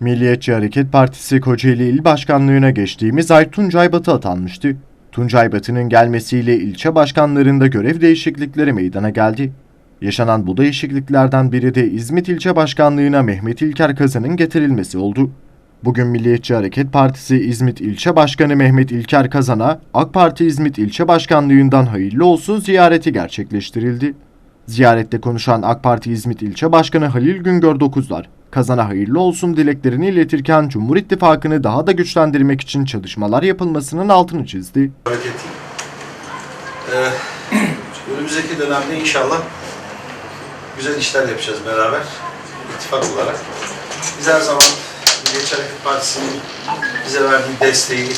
Milliyetçi Hareket Partisi Kocaeli İl Başkanlığı'na geçtiğimiz ay Tuncay Batı atanmıştı. Tuncay Batı'nın gelmesiyle ilçe başkanlarında görev değişiklikleri meydana geldi. Yaşanan bu değişikliklerden biri de İzmit İlçe Başkanlığı'na Mehmet İlker Kazan'ın getirilmesi oldu. Bugün Milliyetçi Hareket Partisi İzmit İlçe Başkanı Mehmet İlker Kazan'a AK Parti İzmit İlçe Başkanlığı'ndan hayırlı olsun ziyareti gerçekleştirildi. Ziyarette konuşan AK Parti İzmit İlçe Başkanı Halil Güngör Dokuzlar, kazana hayırlı olsun dileklerini iletirken Cumhur İttifakı'nı daha da güçlendirmek için çalışmalar yapılmasının altını çizdi. hareket. Ee, önümüzdeki dönemde inşallah güzel işler yapacağız beraber, ittifak olarak. Biz her zaman Milliyetçi Hareket Partisi'nin bize verdiği desteği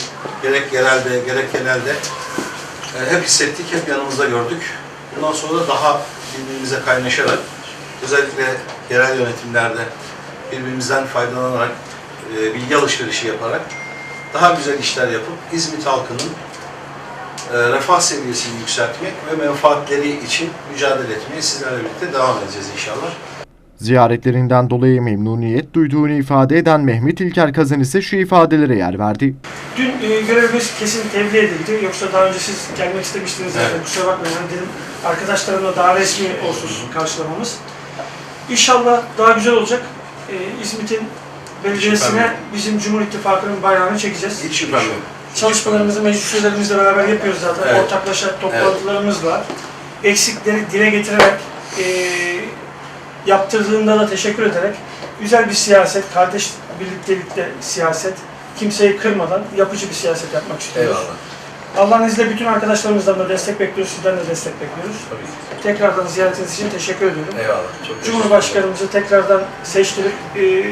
gerek yerelde gerek genelde e, hep hissettik, hep yanımızda gördük. Bundan sonra da daha birbirimize kaynaşarak, özellikle yerel yönetimlerde birbirimizden faydalanarak, e, bilgi alışverişi yaparak daha güzel işler yapıp İzmit halkının e, refah seviyesini yükseltmek ve menfaatleri için mücadele etmeye sizlerle birlikte devam edeceğiz inşallah. Ziyaretlerinden dolayı memnuniyet duyduğunu ifade eden Mehmet İlker Kazan ise şu ifadelere yer verdi. Dün e, görevimiz kesin tebliğ edildi. Yoksa daha önce siz gelmek istemiştiniz zaten. Evet. Kusura bakmayın. Dedim arkadaşlarımla daha resmi olsun karşılamamız. İnşallah daha güzel olacak. E, İzmit'in belediyesine bizim Cumhur İttifakı'nın bayrağını çekeceğiz. Hiç şüphem yok. Çalışmalarımızı meclis üyelerimizle beraber yapıyoruz zaten. Evet. Ortaklaşa toplantılarımız var. Eksikleri dile getirerek, e, yaptırdığında da teşekkür ederek güzel bir siyaset, kardeş birliktelikte siyaset, kimseyi kırmadan yapıcı bir siyaset yapmak istiyoruz. Eyvallah. Allah'ın izniyle bütün arkadaşlarımızdan da destek bekliyoruz, sizden de destek bekliyoruz. Tabii ki. Tekrardan ziyaretiniz için teşekkür ediyorum. Eyvallah. Çok Cumhurbaşkanımızı tekrardan seçtirip e,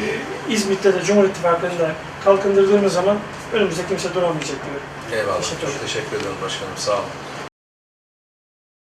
İzmit'te de Cumhur İttifakı'nı da kalkındırdığımız zaman önümüzde kimse duramayacak diyorum. Eyvallah. Teşekkür Çok teşekkür ederim başkanım. Sağ olun.